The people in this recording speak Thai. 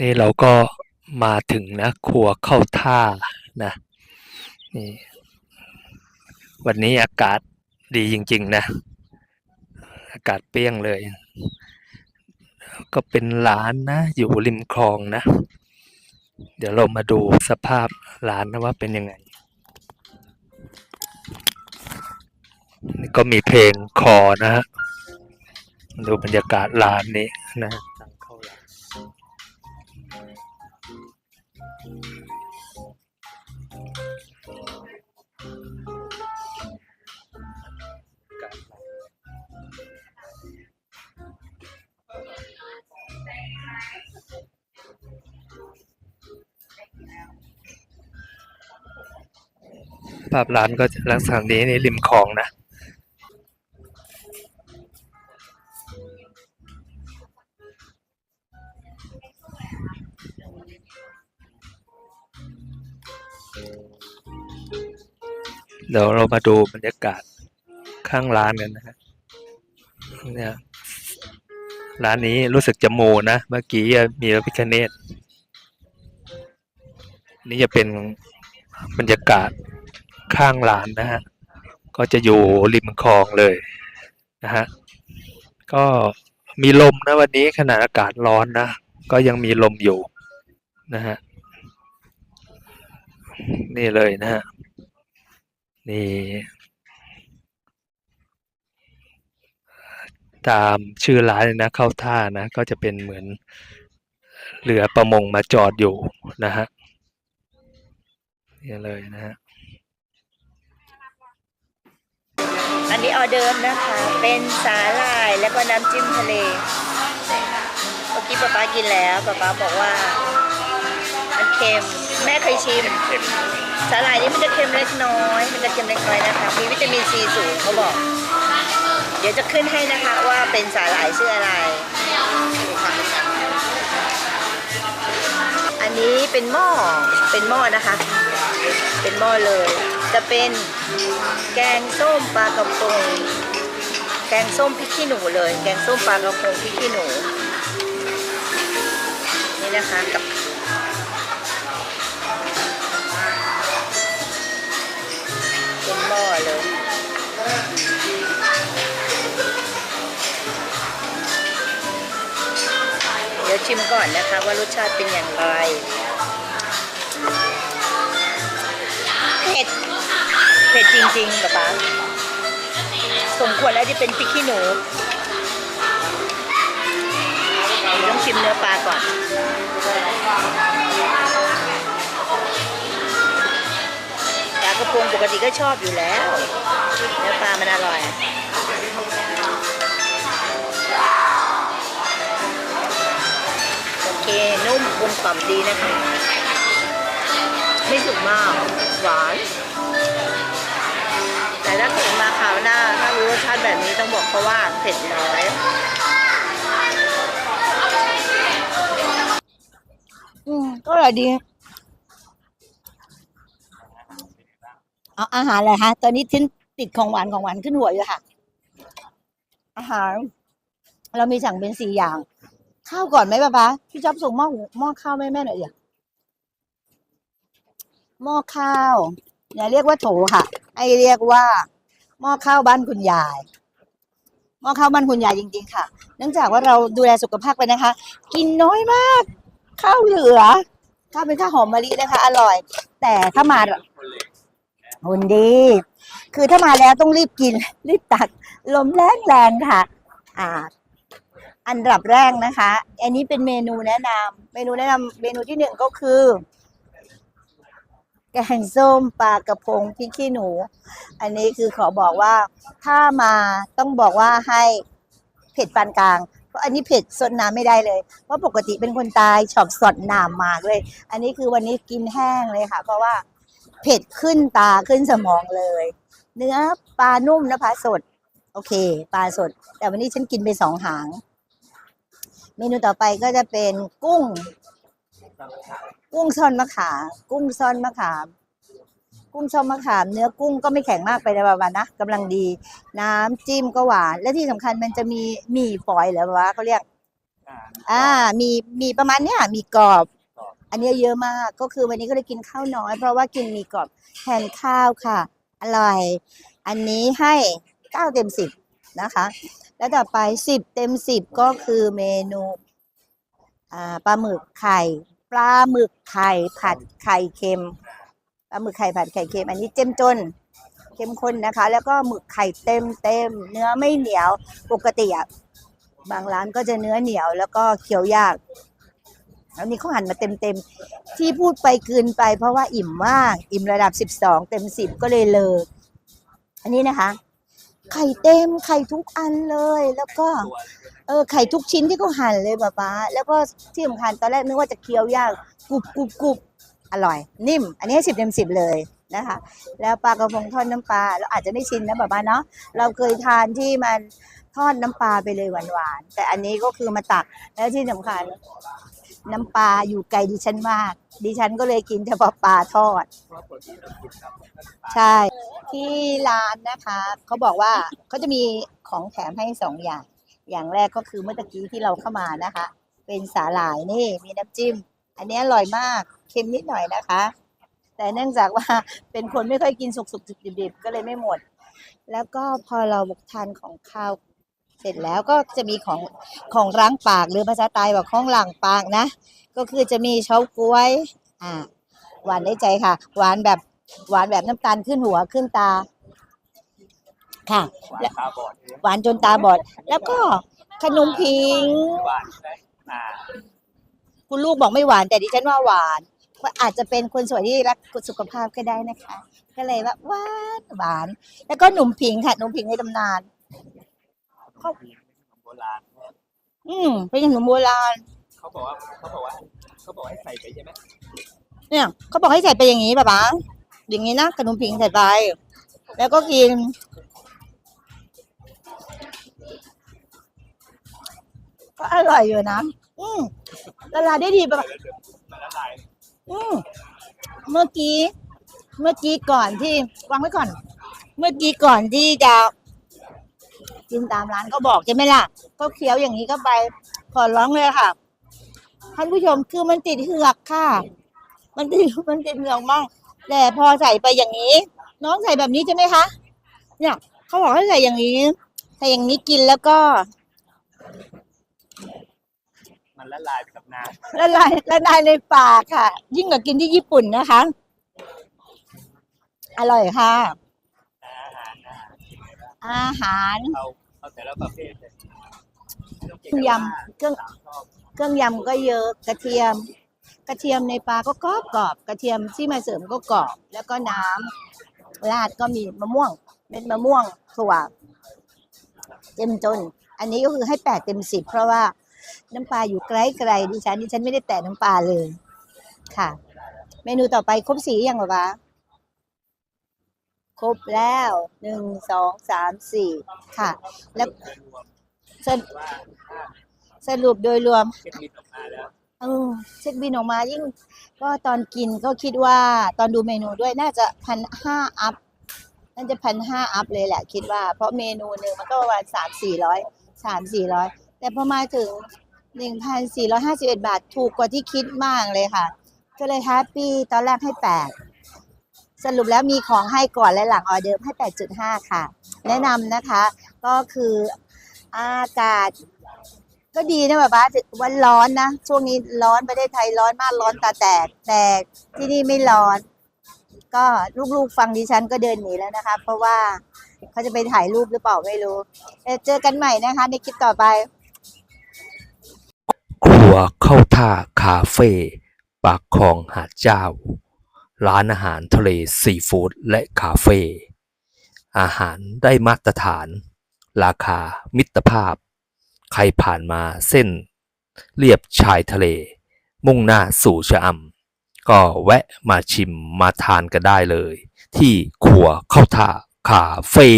นี่เราก็มาถึงนะครัวเข้าท่านะนี่วันนี้อากาศดีจริง ๆ นะ อากาศเปรี้ยงเลย ก็เป็นร้านนะ อยู่ริมคลองนะ เดี๋ยวเรามาดูสภาพร้านนะว่าเป็นยังไงนี่ก็มีเพลงคอนะฮะดูบรรยากาศร้านนี้นะ ภาพร้านก็จะลักษณะนี้นี่ริมคลองนะเดี๋ยวเรามาดูบรรยากาศข้างร้านกันนะฮะเนี่ยร้านนี้รู้สึกจะโมนะ เมื่อกี้มีพระพิคเนตนี่จะเป็นบรรยากาศ ข้างร้านนะฮะก็จะอยู่ริมคลองเลยนะฮะก็มีลมนะวันนี้ขนาดอากาศร้อนนะ ก็ยังมีลมอยู่นะฮะนี่เลยนะฮะนี่ตามชื่อร้านเลยนะเข้าท่านะ ก็จะเป็นเหมือนเรือประมงมาจอดอยู่นะฮะนี่เลยนะฮะ นนี้ออเดิร์ฟนะคะ เป็นสาหร่ายแล้วก็น้ำจิ้มทะเลเมื่อกี้ป๊าป๊ากินแล้วป๊าป๊าบอกว่า มันเค็ม แม่เคยชิมสาหร่ายนี่มันจะเค็มเล็กน้อย มันจะเค็มเล็กน้อยนะคะ มีวิตามินซีสูงเขาบอก เดี๋ยวจะขึ้นให้นะคะว่าเป็นสาหร่ายชื่ออะไร อันนี้เป็นหม้อ เป็นหม้อนะคะ เป็นหม้อเลย จะเป็นแกงส้มปลากระพงแกงส้มพริกขี้หนูเลย แกงส้มปลากระพงพริกขี้หนู นี่นะคะกับเป็นหม้อเลยเดี๋ยวชิมก่อนนะคะว่ารสชาติเป็นอย่างไรเผ็ด เผ็ดจริงๆป๊าป๊าสมควรแล้วที่เป็นพริกขี้หนูต้องชิมเนื้อปลาก่อนปลากระพงปกติก็ชอบอยู่แล้ว เนื้อปลามันอร่อยโอเค นุ่มกลมกล่อมดีนะคะ ไม่สุกมาก หวาน แต่ถ้าเกิดมาคราวหน้า ถ้ารู้รสชาติแบบนี้ต้องบอกเขาว่าเผ็ดน้อยอืมก็อร่อยดีเอาอาหารเลยฮะ ตอนนี้ทิ้นติดของหวานของหวานขึ้นหัวอยู่ค่ะ อาหาร เรามีสั่งเป็นสี่อย่าง ข้าวก่อนไหมป้าป๊าพี่ชอบส่งหม้อหุงหม้อข้าวแม่แม่หน่อยเดี๋ยวหม้อข้าวอย่าเรียกว่าโถค่ะ ไอเรียกว่าหม้อข้าวบ้านคุณยายหม้อข้าวบ้านคุณยายจริง ๆ ค่ะ เนื่องจากว่าเราดูแลสุขภาพไปนะคะ กินน้อยมาก ข้าวเหลือ ข้าวเป็นข้าวหอมมะลินะคะ อร่อย แต่ถ้ามาหุ่นดี คือถ้ามาแล้วต้องรีบกิน รีบตัก ลมแรงแรงค่ะ อ่า อันดับแรกนะคะ อันนี้เป็นเมนูแนะนำเมนูแนะนำเมนูที่หนึ่งก็คือ แกงส้มปลากระพงพริกขี้หนู อันนี้คือขอบอกว่าถ้ามาต้องบอกว่าให้เผ็ดปานกลาง เพราะอันนี้เผ็ดสดน้ำไม่ได้เลย เพราะปกติเป็นคนตายชอบสดน้ำมากเลย อันนี้คือวันนี้กินแห้งเลยค่ะ เพราะว่าเผ็ดขึ้นตาขึ้นสมองเลย เนื้อปลานุ่มนะคะสด โอเค ปลาสด แต่วันนี้ฉันกินไปสองหาง เมนูต่อไปก็จะเป็นกุ้ง กุ้งซ่อนมะขามกุ้งซ่อนมะขาม กุ้งซ่อนมะขาม เนื้อกุ้งก็ไม่แข็งมากไปนะประมาณนะกำลังดี น้ำจิ้มก็หวาน และที่สำคัญมันจะมีหมี่ฝอยเหรือวะเขาเรียก อ่า มีมีประมาณเนี้ยมีกรอบ อันเนี้ยเยอะมากก็คือวันนี้ก็เลยกินข้าวน้อย เพราะว่ากินมีกรอบแทนข้าวค่ะ อร่อย อันนี้ให้เก้าเต็มสิบนะคะแล้วต่อไปสิบเต็มสิบก็คือเมนูอ่าปลาหมึกไข่ ปลาหมึกไข่ผัดไข่เค็มปลาหมึกไข่ผัดไข่เค็ม อันนี้เจ้มจนเข้มข้นนะคะ แล้วก็หมึกไข่เต็มเต็มเนื้อไม่เหนียวปกติอะบางร้านก็จะเนื้อเหนียว แล้วก็เคี้ยวยากแล้วนี่เขาหั่นมาเต็มเต็มๆที่พูดไปคืนไป เพราะว่าอิ่มมาก อิ่มระดับสิบสองเต็มสิบก็เลยเลิกอันนี้นะคะ ไข่เต็มไข่ทุกอันเลยแล้วก็ เออไข่ทุกชิ้นที่เขาหั่นเลยป๊าป๊าแล้วก็ที่สำคัญตอนแรกนึกว่าจะเคี้ยวยากกรุบกรุบกรุบอร่อย นิ่ม อันนี้ให้สิบเต็มสิบเลยนะคะ แล้วปลากระพงทอดน้ำปลาเราอาจจะไม่ชินนะป๊าป๊าเนาะเราเคยทานที่มันทอดน้ำปลาไปเลยหวานๆแต่อันนี้ก็คือมาตักแล้วที่สำคัญน้ำปลาอยู่ไกลดิฉันมาก ดิฉันก็เลยกินเฉพาะปลาทอด ใช่ ที่ร้านนะคะ เขาบอกว่าเขาจะมีของแถมให้สองอย่าง อย่างแรกก็คือเมื่อกี้ที่เราเข้ามานะคะ เป็นสาหร่ายนี่มีน้ำจิ้ม อันนี้อร่อยมากเค็มนิดหน่อยนะคะ แต่เนื่องจากว่าเป็นคนไม่ค่อยกินสุกๆดิบๆก็เลยไม่หมด แล้วก็พอเราทานของข้าวเสร็จแล้วก็จะมีของของล้างปากหรือภาษาใต้บอกของหลังปากนะ ก็คือจะมีเฉาก๊วยอ่าหวานได้ใจค่ะ หวานแบบหวานแบบน้ำตาลขึ้นหัวขึ้นตา ค่ะหวานตาบอดหวานจนตาบอด แล้วก็ขนมพิงหวานใช่ไหมอ่าคุณลูกบอกไม่หวานแต่ดิฉันว่าหวานก็อาจจะเป็นคนสวยที่รักสุขภาพก็ได้นะคะ ก็เลยว่าหวานหวาน แล้วก็หนุ่มผิงค่ะหนุ่มผิงในตำนานขนมจีนขนมโบราณอืมเป็นขนมโบราณเขาบอกว่าเขาบอกว่าเขาบอกให้ใส่ไปใช่ไหมเนี่ยเขาบอกให้ใส่ไปอย่างนี้ป่ะป๊าอย่างนี้นะขนมผิงใส่ไป แล้วก็กิน ก็อร่อยอยู่นะ อืมละลายได้ดีป่ะมันละลายอืมเมื่อกี้ เมื่อกี้ก่อนที่วางไว้ก่อน เมื่อกี้ก่อนที่จะกินตามร้านก็บอกใช่ไหมล่ะก็เคี้ยวอย่างนี้ก็ไป ขอร้องเลยค่ะท่านผู้ชมคือมันติดเหือกค่ะ มันติดมันติดเหงือกมากแต่พอใส่ไปอย่างนี้ น้องใส่แบบนี้ใช่ไหมคะ เนี่ย เขาบอกให้ใส่อย่างนี้ ใส่อย่างนี้กินแล้วก็ มันละลายไปกับน้ละลายละลายในปากค่ะ ยิ่งกว่ากินที่ญี่ปุ่นนะคะ อร่อยค่ะำอาหารนะอาหารเอาเอาแต่ละประเภทเลยยำเครื่องสามชอบเครื่องยำก็เยอะกระเทียม กระเทียมในปลาก็กรอบกรอบกระเทียมที่มาเสริมก็กรอบแล้วก็น้ำราดก็มีมะม่วงเม็ดมะม่วงถั่วเต็มจน อันนี้ก็คือให้แปดเต็มสิบเพราะว่า น้ำปลาอยู่ไกลไกลๆดิฉันดิฉันไม่ได้แตะน้ำปลาเลย ค่ะ เมนูต่อไปครบสีอย่างหรอวะครบแล้วหนึ่งสองสามสี่ค่ะ แล้วสรุปสรุปโดยรวมออกมาแล้วเออเช็คบินออกมายิ่ง ก็ตอนกินก็คิดว่าตอนดูเมนูด้วยน่าจะพันห้าอัพน่าจะพันห้าอัพเลยแหละ คิดว่าเพราะเมนูหนึ่งมันก็ประมาณสามสี่ร้อยสามสี่ร้อยแต่พอมาถึง หนึ่งพันสี่ร้อยห้าสิบเอ็ดบาทถูกกว่าที่คิดมากเลยค่ะ ก็เลยแฮปปี้ตอนแรกให้แปดสรุปแล้วมีของให้ก่อนและหลังออเดิร์ให้แปดจุดห้าค่ะ แนะนำนะคะ ก็คืออากาศ ก็ดีนะแบบว่าวันร้อนนะ ช่วงนี้ร้อนประเทศไทยร้อนมากร้อนตาแตก แต่ที่นี่ไม่ร้อน ก็ลูกๆฟังดิฉันก็เดินหนีแล้วนะคะ เพราะว่าเขาจะไปถ่ายรูปหรือเปล่าไม่รู้แต่เจอกันใหม่นะคะในคลิปต่อไป วเข้าท่าคาเฟ่ปากคลองหาดเจ้า ร้านอาหารทะเลซีฟู้ดและคาเฟ่อาหารได้มาตรฐาน ราคามิตรภาพ ใครผ่านมาเส้น เรียบชายทะเล มุ่งหน้าสู่ชะอำก็แวะมาชิมมาทานกันได้เลย ที่ครัวเข้าท่าคาเฟ่